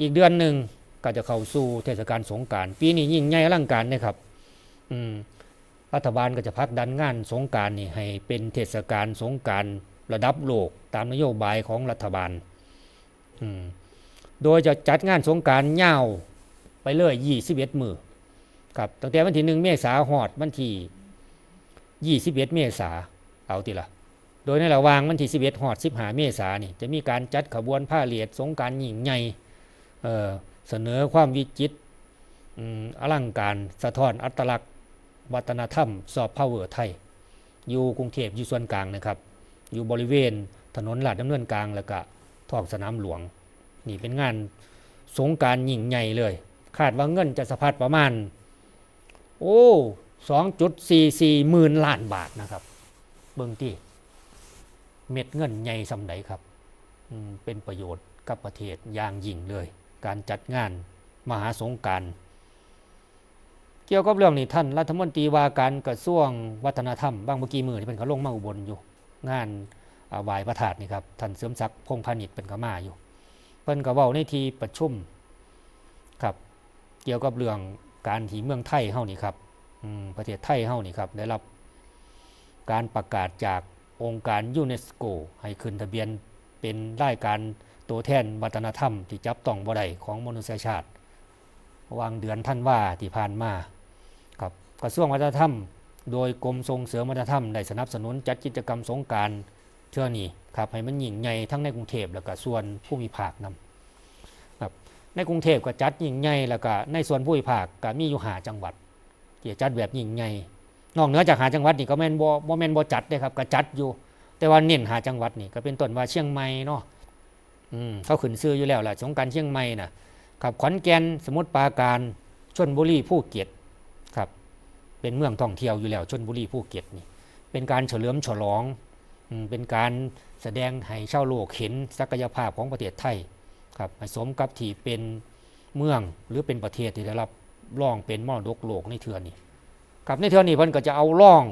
อีกเดือนหนึ่งก็จะเข้าสู่เทศกาลสงการปีนี้ยิ่งใหญ่อลังการนะครับอืมรัฐบาลก็จะพักดันงานสงการนี่ให้เป็นเทศกาลสงการระดับโลกตามนโยบายของรัฐบาลอืมโดยจะจัดงานสงการยาวไปเลย21มือครับตั้งแต่วันที่หนึ่งเมษาหอดวันที่21เอ็ดเมษาเอาติละโดยในระหว่างวันที่11หอด15เมษานี่จะมีการจัดขบวนผ้าเหลียดสงการยิ่งใหญ่ เเสนอความวิจิตรออลังการสะท้อนอัตลักษณ์วัฒนธรรมซอฟต์พาวเวอร์ไทย อยู่กรุงเทพอยู่ส่วนกลางนะครับ อยู่บริเวณถนนลาดดำเนินกลางแล้วก็ท้องสนามหลวง นี่เป็นงานสงการยิ่งใหญ่เลย คาดว่าเงินจะสะพัดประมาณ โอ้2.44หมื่นล้านบาทนะครับ เบิ่งที่เม็ดเงินใหญ่สำไหนครับเป็นประโยชน์กับประเทศอย่างยิ่งเลย การจัดงานมหาสงการเกี่ยวกับเรื่องนี้ท่านรัฐมนตรีว่าการกระทรวงวัฒนธรรมบางเมื่อกี้มือที่เป็นเขาลงมาอุบลอยู่ งานาวายพระธาตุนี่ครับท่านเสริมศักดิ์พงพาณิชย์เป็นเขมาอยู่เพิ่นก็เว้าในทีประชุมครับ เกี่ยวกับเรื่องการที่เมืองไทยเฮานี่ครับประเทศไทยเฮานี่ครับได้รับการประกาศจากองค์การยูเนสโกให้ขึ้นทะเบียนเป็นรายการ ตัวแทนวัฒนธรรมที่จับต้องบ่ได้ของมนุษยชาติวางเดือนท่านว่าที่ผ่านมาครับกระทรวงวัฒนธรรม โดยกรมส่งเสริมวัฒนธรรมได้สนับสนุนจัดกิจกรรมสงการเทื่อนี้ครับให้มันยิ่งใหญ่ทั้งในกรุงเทพแล้วก็ส่วนผู้มีภาคนำครับในกรุงเทพก็จัดยิ่งใหญ่แล้วก็ในส่วนผู้มีภาคก็มีอยู่หาจังหวัดที่จัดแบบยิ่งใหญ่นอกเหนือจากหาจังหวัดนี่ก็แม่นบ่บ่แม่นบ่จัดเด้ครับก็จัดอยู่ แต่ว่าเน้นหาจังหวัดนี่ก็เป็นต้นว่าเชียงใหม่เนาะอืม เขาขึ้นซื้ออยู่แล้วล่ะสงการเชียงใหม่น่ะครับขอนแก่นสมุทรปราการชลบุรีภูเก็ตครับ เป็นเมืองท่องเที่ยวอยู่แล้วชลบุรีภูเก็ตนี่ เป็นการเฉลิมฉลองเป็นการแสดงให้ชาวโลกเห็นศักยภาพของประเทศไทยครับสมกับที่เป็นเมืองหรือเป็นประเทศที่ได้รับร่องเป็นมรดกโลกในเทือนี้ครับในเทือนี้เพิ่นก็จะเอาร่อง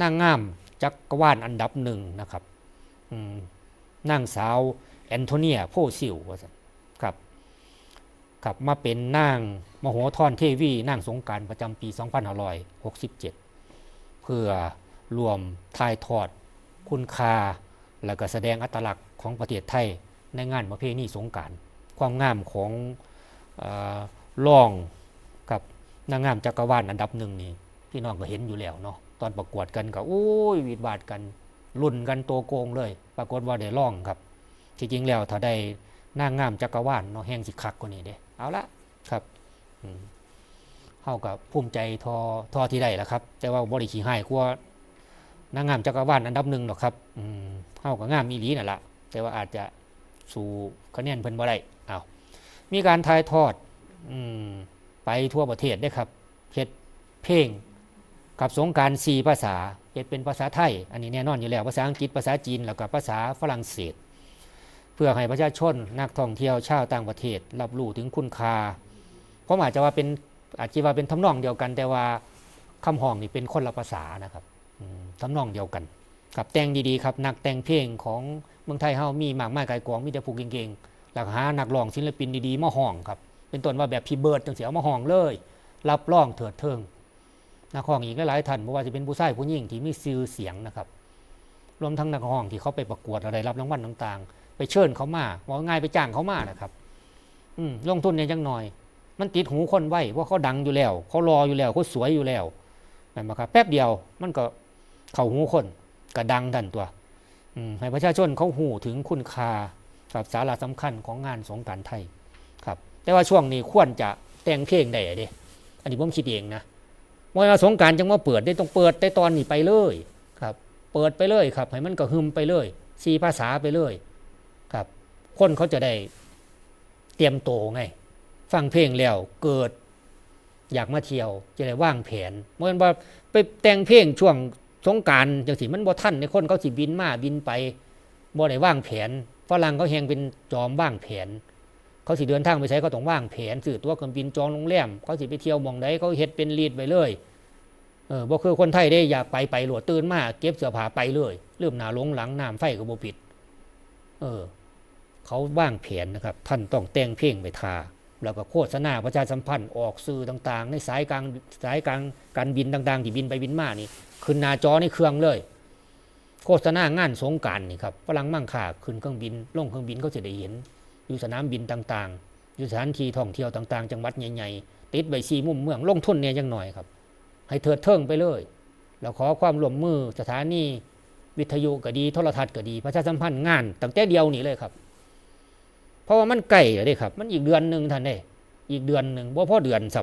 นางงามจักรวาลอันดับหนึ่งนะครับอืมนางสาว แอนโทเนียโพซิลว่าซั่นครับครับมาเป็นนางมโหธรเทวีนางสงการประจำปี 2567 เพื่อรวมทายทอดคุณค่าและก็แสดงอัตลักษณ์ของประเทศไทยในงานประเพณีสงการความงามของร่องกับนางงามจักรวาลอันดับหนึ่งนี่พี่น้องก็เห็นอยู่แล้วเนาะตอนประกวดกันก็โอ้ยวีดบาดกันลุ่นกันตัวโกงเลย ปรากฏว่าได้ร่องครับ จริงๆแล้วถ้าได้นางงามจักรวาลเนาะแห้งสิคักกว่านี้เด้เอาละครับอืมเฮากับภูมิใจทอทอที่ได้ละครับ แต่ว่าบริขี้ให้กลัวนางงามจักรวาลอันดับหนึ่งหรอกครับอืมเฮากับงามอีหลีนั่นละแต่ว่าอาจจะสู่คะแนนเพิ่นบ่ได้เอามีการถ่ายทอดอืไปทั่วประเทศได้ครับเฮ็ดเพลงกับสงกราร4ภาษาเฮ็ดเป็นภาษาไทย อันนี้แน่นอนอยู่แล้ว ภาษาอังกฤษ ภาษาจีน แล้วก็ภาษาฝรั่งเศส พื่อให้ประชาชนนักท่องเที่ยวชาวต่างประเทศ รับรู้ถึงคุณค่าผมอาจจะว่าเป็นอาจจะว่าเป็นทำนองเดียวกัน แต่ว่าคำห้องนี่เป็นคนละภาษานะครับอืมทำนองเดียวกันกับแต่งดีๆครับนักแต่งเพลงของเมืองไทยเฮามีมากมายไกลกองมีแต่ผู้เก่งๆแล้วก็หานักร้องศิลปินดีๆมาห้องครับเป็นต้นว่าแบบพี่เบิร์ดจังเสียเอามาห้องเลย รับรองเถิดเทิงนักร้องอีกหลายท่านไม่ว่าจะเป็นผู้ชายผู้หญิงที่มีชื่อเสียงนะครับ รวมทั้งนักร้องที่เขาไปประกวดอะไรรับรางวัลต่างๆ ไปเชิญเขามาว่าง่ายไปจ้างเขามานะครับ อืมลงทุนเนี่ยจังหน่อย มันติดหูคนไว้ว่าเขาดังอยู่แล้ว เขารออยู่แล้วเขาสวยอยู่แล้วเห็นไหมครับแป๊บเดียวมันก็เข้าหูคนก็ดังดันตัวอืมให้ประชาชนเขาหูถึงคุณค่ากับสาระสำคัญของงานสงการไทยครับ แต่ว่าช่วงนี้ควรจะแต่งเพลงได้เด้อันนี้ผมคิดเองนะว่าสงการจังว่าเปิดได้ต้องเปิดได้ตอนนี้ไปเลยครับ เปิดไปเลยครับให้มันก็หึมไปเลยสีภาษาไปเลย คนเขาจะได้เตรียมโตไง ฟังเพลงแล้วเกิดอยากมาเที่ยวจะได้ว่างแผนเมื่อว่าไปแต่งเพลงช่วงสงการจังสิมันบ่ทันในคนเขาสิบินมาบินไปบ่ได้ว่างแผนฝรั่งเขาแหงเป็นจอมว่างแผน เขาสิเดินทางไปใช้เขาต้องว่างแผนซื้อตัวเครื่องบินจองโรงแรมเขาสิไปเที่ยวมองใดเขาเฮ็ดเป็นลีดไปเลยเออบ่คือคนไทยได้อยากไปไปหลวดตื่นมาเก็บเสื้อผ้าไปเลยเริ่มหนาลงหลังน้ำไฟก็บ่ปิด เออ เขาว่างแผนนะครับ ท่านต้องแต่งเพลงไปทา แล้วก็โฆษณาประชาสัมพันธ์ออกสื่อต่างๆ ในสายกลางสายกลางการบินต่างๆที่บินไปบินมานี่ขึ้นหน้าจอในเครื่องเลย โฆษณางานสงการนี่ครับฝรั่งมั่งค่าขึ้นเครื่องบินลงเครื่องบินเขาจะได้เห็นอยู่สนามบินต่างๆอยู่สถานที่ท่องเที่ยวต่างๆ จังหวัดใหญ่ๆติดใบซีมุมเมืองลงทุนเนี่ยยังหน่อยครับ ให้เถิดเทิงไปเลยแล้วขอความร่วมมือสถานีวิทยุก็ดีโทรทัศน์ก็ดี ประชาสัมพันธ์งานตั้งแต่เดียวนี่เลยครับ เพราะว่ามันใกล้เลยครับ มันอีกเดือนหนึ่งท่านเด้อีกเดือนหนึ่งบ่พอเดือนซ้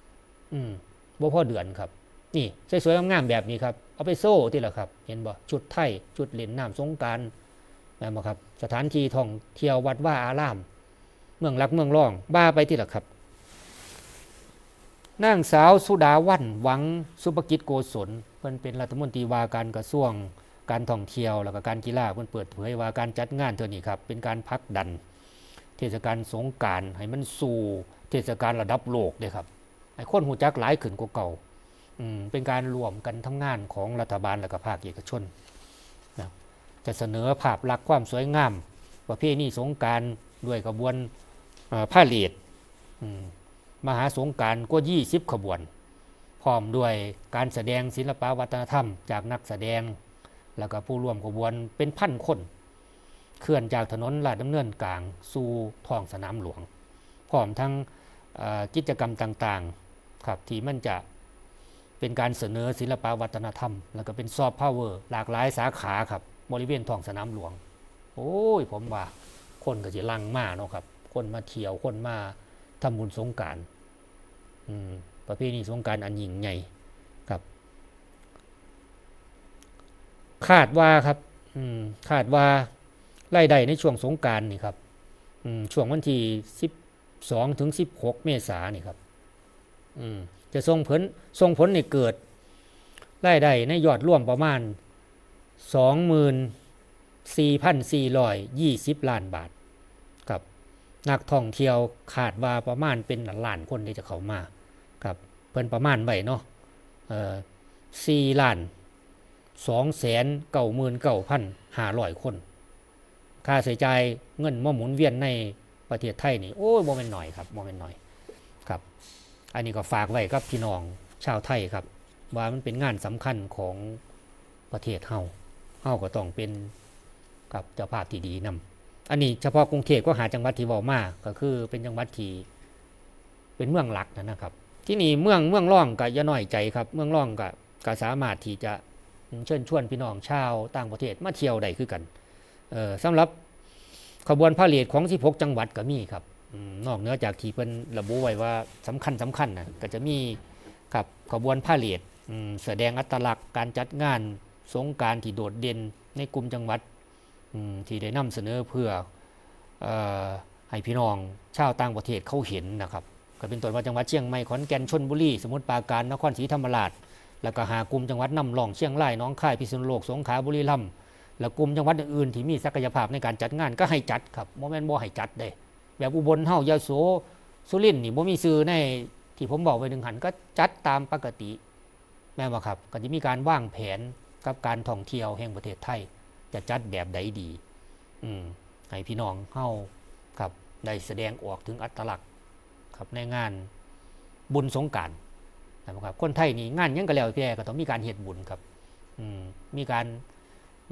ำอืมบ่พอเดือนครับ นี่สวยๆงามๆแบบนี้ครับ เอาไปโซ่ที่ละครับ เห็นบ่ชุดไทยชุดเล่นน้ำสงการแม่นบ่ครับ สถานที่ท่องเที่ยววัดว่าอาราม เมืองรักเมืองร่อง บ้าไปที่ละครับนางสาวสุดาวันหวังสุภกิจโกศลเพิ่นเป็นรัฐมนตรีว่าการกระทรวงการท่องเที่ยวแล้วก็การกีฬาเพิ่นเปิดเผยว่าการจัดงานเท่านี้ครับเป็นการพักดัน ทศกาลสงการให้มันสู่เทศกาลระดับโลกเลยครับให้คนหูจักหลายขึ้นกว่าเก่าอืมเป็นการรวมกันทำงานของรัฐบาลและก็ภาคเอกชนนะจะเสนอภาพลักษณ์ความสวยงามประเพณีสงการด้วยขบวนผ้าเหลียดมมหาสงการกว่า20ขบวน พร้อมด้วยการแสดงศิลปวัฒนธรรม จากนักแสดง แล้วก็ผู้ร่วมขบวนเป็นพันคน เคลื่อนจากถนนลาดดำเนินกลางสู่ท้องสนามหลวง พร้อมทั้งกิจกรรมต่างๆครับที่มันจะเป็นการเสนอศิลปวัฒนธรรม แล้วก็เป็นซอฟต์พาวเวอร์หลากหลายสาขาครับบริเวณท้องสนามหลวง โอ้ยผมว่าคนก็จะลังมาเนาะครับ คนมาเที่ยวคนมาทำบุญสงกรารประเพณีสงการอันยิ่งใหญ่ครับ คาดว่าครับคาดว่า รายได้ในช่วงสงการนี่ครับช่วงวันที่12ถึง16เมษายนนี่ครับจะส่งผลส่งผลในเกิดรายได้ในยอดรวมประมาณ24,420ล้านบาทครับนักท่องเที่ยวคาดว่าประมาณเป็นล้านคนที่จะเข้ามาครับเพิ่นประมาณไว้เนาะเอ่อ4ล้าน2แสน99,500คน ค่าใช้จ่ายเงินมาหมุนเวียนในประเทศไทยนี่โอ้ยโมเมนหน่อยครับโมเมนหน่อยครับ อันนี้ก็ฝากไว้กับพี่น้องชาวไทยครับ ว่ามันเป็นงานสำคัญของประเทศเฮาเฮาก็ต้องเป็นกับเจ้าภาพที่ดีนำอันนี้เฉพาะกรุงเทพก็หาจังหวัดที่เว้ามากก็คือเป็นจังหวัดที่เป็นเมืองหลักนะนะครับ ที่นี่เมืองเมืองร่องก็ย่าน้อยใจครับ เมืองร่องก็ก็สามารถที่จะเชิญชวนพี่น้องชาวต่างประเทศมาเที่ยวได้คือกัน สำหรับขบวนพาเหรดของ 16 จังหวัดก็มีครับนอกเหนือจากที่เพิ่นระบุไว้ว่าสำคัญสำคัญนะก็จะมีครับขบวนพาเหรดแสดงอัตลักษณ์การจัดงานสงการที่โดดเด่นในกลุ่มจังหวัดที่ได้นำเสนอเพื่ออให้พี่น้องชาวต่างประเทศเขาเห็นนะครับก็เป็นตัวว่าจังหวัดเชียงใหม่ขอนแก่นชลบุรีสมุทรปราการนครศรีธรรมราช แล้วก็หากลุ่มจังหวัดนำรองเชียงรายน้องคายพิษณุโลกสงขลาบุรีรัมย์ แล้วกลุ่มจังหวัดอื่นที่มีศักยภาพในการจัดงานก็ให้จัดครับโมเมนต์บ่ให้จัดเด้แบบอุบลเฮายาโสสุรินนี่บ่มีซื้อในที่ผมบอกไว้หนึ่งหันก็จัดตามปกติ แม่บ่ครับ ก็จะมีการวางแผนกับการท่องเที่ยวแห่งประเทศไทย จะจัดแบบใดดี อืมให้พี่น้องเฮาครับได้แสดงออกถึงอัตลักษณ์ครับในงานบุญสงการนะครับคนไทยนี่งานยังก็แล้วแต่ก็ต้องมีการเฮ็ดบุญครับ อืมมีการ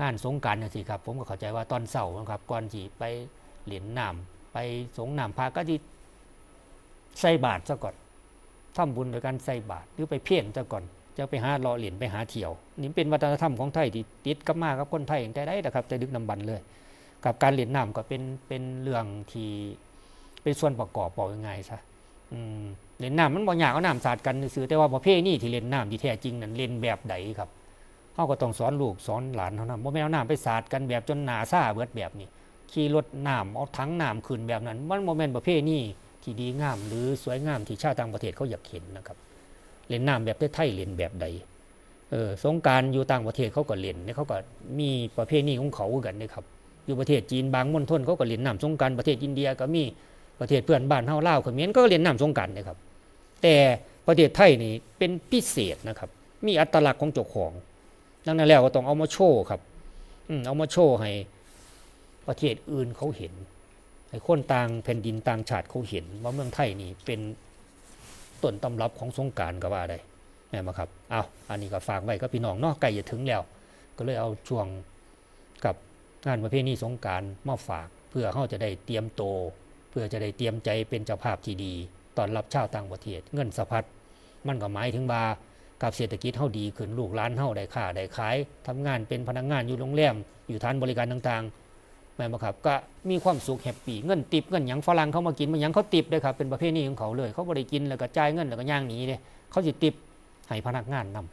งานสงกรารนะสิครับ ผมก็เข้าใจว่าตอนเสาร์นะครับก่อนที่ไปเหรียญน้ำไปสงน้ำพระก็ที่ใส่บาตรซะก่อนทำบุญโดยการใส่บาตรหรือไปเพี้ยนซะก่อนจะไปหารอเหรียญไปหาเที่ยว นี่เป็นวัฒนธรรมของไทยที่ติดกับมากับคนไทยตั้งแต่ได้นะครับแต่ดึกนำบันเลย กับการเหรียญน้ำก็เป็นเป็นเรื่องที่เป็นส่วนประกอบบอกยังไงซะเหรียญน้ำมันบ่อยากเอาน้ำสาดกันซื้อแต่ว่าประเภทนี้ที่เล่นน้ำที่แท้จริงนั้นเล่นแบบใดครับ เขาก็ต้องสอนลูกสอนหลานเท่านั้นบ่แม่นเอาน้ำไปสาดกันแบบจนหนาซ่าเบิดแบบนี้ขี่รถน้ำเอาถังน้ำขึ้นแบบนั้น มันโมเมนต์ประเภทนี้ที่ดีงาม หรือสวยงามที่ชาวต่างประเทศเขาอยากเห็นนะครับเล่นน้ำแบบไทยเล่นแบบใดเออสงการอยู่ต่างประเทศเขาก็เล่นเนี่ยเขาก็มีประเภทนี้ของเขากันนะครับอยู่ประเทศจีนบางมณฑลเขาก็เล่นน้ำสงการประเทศอินเดียก็มีประเทศเพื่อนบ้านเฮาลาวเขมรก็เล่นน้ำสงการนะครับแต่ประเทศไทยนี่เป็นพิเศษนะครับ มีอัตลักษณ์ของเจ้าของ ดังนั้นแล้วก็ต้องเอามาโชว์ครับอเอามาโชว์ให้ประเทศอื่นเขาเห็น ให้คนต่างแผ่นดินต่างชาติเขาเห็น ว่าเมืองไทยนี่เป็นต้นตำรับของสงการก็ว่าได้แม่นบ่ครับเอาอันนี้ก็ฝากไว้กับพี่น้องเนาะใกล้จะถึงแล้ว ก็เลยเอาช่วงกับงานประเพณีสงการมาฝาก เพื่อเขาจะได้เตรียมโต เพื่อจะได้เตรียมใจเป็นเจ้าภาพที่ดีตอนรับชาวต่างประเทศเงินสะพัดมันก็หมายถึงบา กับเศรษฐกิจเฮาดีขึ้นลูกร้านเฮาได้ค่าได้ขายทำงานเป็นพนักงานอยู่โรงแรมอยู่ทานบริการต่างๆแม่นบ่ครับก็มีความสุขแฮปปี้เงินติบเงินหยังฝรั่งเขามากินมันหยังเขาติบเลยครับเป็นประเภทนี้ของเขาเลย เขาบ่ได้กินแล้วก็จ่ายเงินแล้วก็ย่างหนีเลยเขาสิติบให้พนักงานนำ